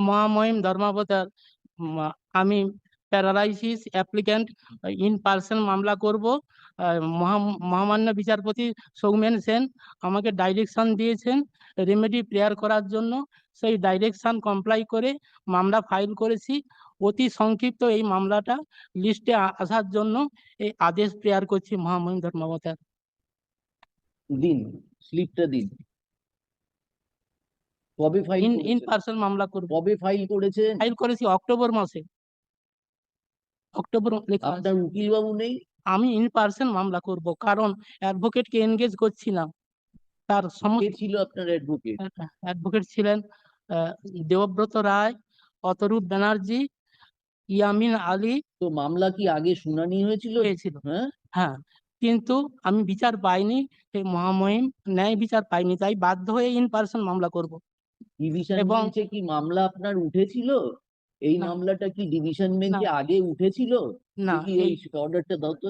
মহামহিম ধর্মাবতার আমি paralysis applicant in person মামলা করব। মহা- মহামান্য বিচারপতি সৌমেন সেন আমাকে ডাইরেকশন দিয়েছেন রেমেডি প্রেয়ার করার জন্য। সেই ডাইরেকশন কমপ্লাই করে মামলা ফাইল করেছি। অতি সংক্ষিপ্ত এই মামলাটা লিস্টে আসার জন্য এই আদেশ প্রেয়ার করছি মহামহিম ধর্মাবতার। দিন স্লিপটা দিন। কবে ফাইল ইন ইন পার্সন মামলা করব। কবে ফাইল করেছে? ফাইল করেছি অক্টোবর মাসে। অক্টোবর লেখা আপনার উকিল বাবু নেই? আমি ইন পার্সন মামলা করব কারণ অ্যাডভোকেটকে এনগেজ করছি না তার কে সমস্ত ছিল আপনার অ্যাডভোকেট অ্যাডভোকেট ছিলেন দেবব্রত রায় অতরূপ ব্যানার্জি ইয়ামিন আলী। তো মামলা কি আগে শুনানি হয়েছিল? হয়েছিল। হ্যাঁ? হ্যাঁ কিন্তু আমি বিচার পাইনি সেই মহামহিম ন্যায় বিচার পাইনি তাই বাধ্য হয়ে ইন পার্সন মামলা করব। ডিভিশন এবং- বেঞ্চে কি মামলা আপনার উঠেছিল? এই না। মামলাটা কি ডিভিশন বেঞ্চে আগে উঠেছিল? না দেখি এই এই অর্ডারটা দাও তো।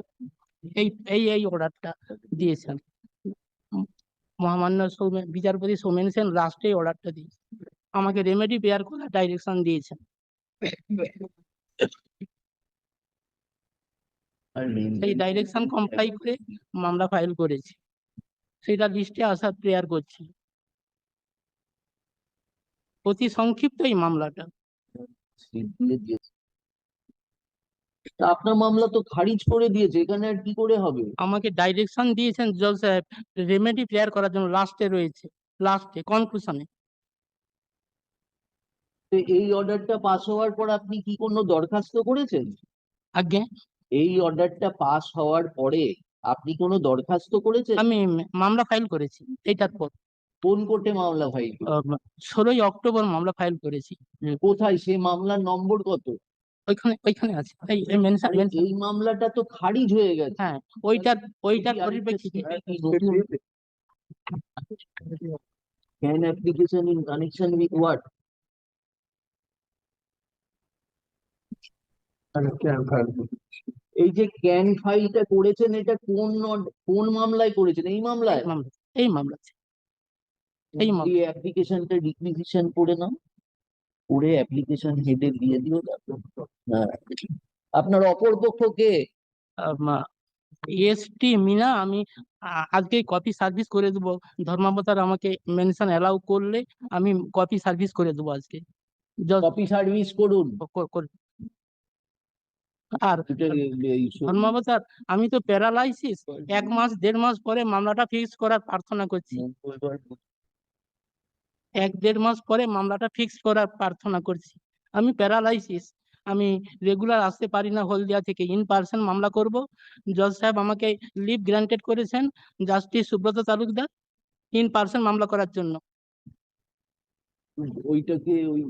এই এই এই অর্ডারটা দিয়েছেন মহামান্য সৌমেন বিচারপতি সৌমেন সেন লাস্টে অর্ডারটা দিয়েছেন আমাকে রেমেডি বেয়ার করার ডাইরেকশন দিয়েছেন আর সেই bench- ডাইরেকশন কমপ্লাই করে মামলা ফাইল করেছি। সেটা লিস্টে আসার প্রেয়ার করছি। অতি সংক্ষিপ্ত এই মামলাটা। আপনার মামলা তো খারিজ করে দিয়েছে এখানে আর কি করে হবে? আমাকে ডাইরেকশন দিয়েছেন জজ সাহেব রেমেডি প্রেয়ার করার জন্য লাস্টে রয়েছে লাস্টে কনক্লুশনে তো এই অর্ডারটা পাস হওয়ার পর আপনি কি কোনো দরখাস্ত করেছেন? আগে এই অর্ডারটা পাস হওয়ার পরে আপনি কোনো দরখাস্ত করেছেন? আমি মামলা ফাইল করেছি এটার পর। কোন কোর্টে মামলা ফাইল ষোলোই অক্টোবর মামলা ফাইল করেছি। কোথায়? সেই মামলার নম্বর কত? ওইখানে ওইখানে আছে। এই এই মেনশন এই মামলাটা তো খারিজ হয়ে গেছে। হ্যাঁ ওইটার ওইটার পরিপ্রেক্ষিতে এটা কি নতুন can application in connection with what? এই যে ক্যান ফাইলটা করেছেন এটা কোন কোন মামলায় করেছেন? এই মামলায়? এই মামলা এই। এই অ্যাপ্লিকেশনটা রিকুইজিশন করে নাও। করে অ্যাপ্লিকেশন হেডে দিয়ে দিও হ্যাঁ। আপনার অপর পক্ষ কে এসটি মিনা আমি আজকে কপি সার্ভিস করে দেবো। ধর্মাবতার আমাকে মেনশন অ্যালাউ করলে আমি কপি সার্ভিস করে দেবো আজকে। কপি সার্ভিস করুন। আর ধর্মাবতার আমি তো প্যারালাইসিস এক মাস দেড় মাস পরে মামলাটা ফিক্স করার প্রার্থনা করছি। এক দেড় মাস পরে মামলাটা ফিক্স করার প্রার্থনা করছি। আমি প্যারালাইসিস আমি রেগুলার আসতে পারি না হলদিয়া থেকে। ইন পার্সন মামলা করব। জজ সাহেব আমাকে লিভ গ্রান্টেড করেছেন। Justice Subrata Talukdar in person মামলা করার জন্য। ওইটাকে ওই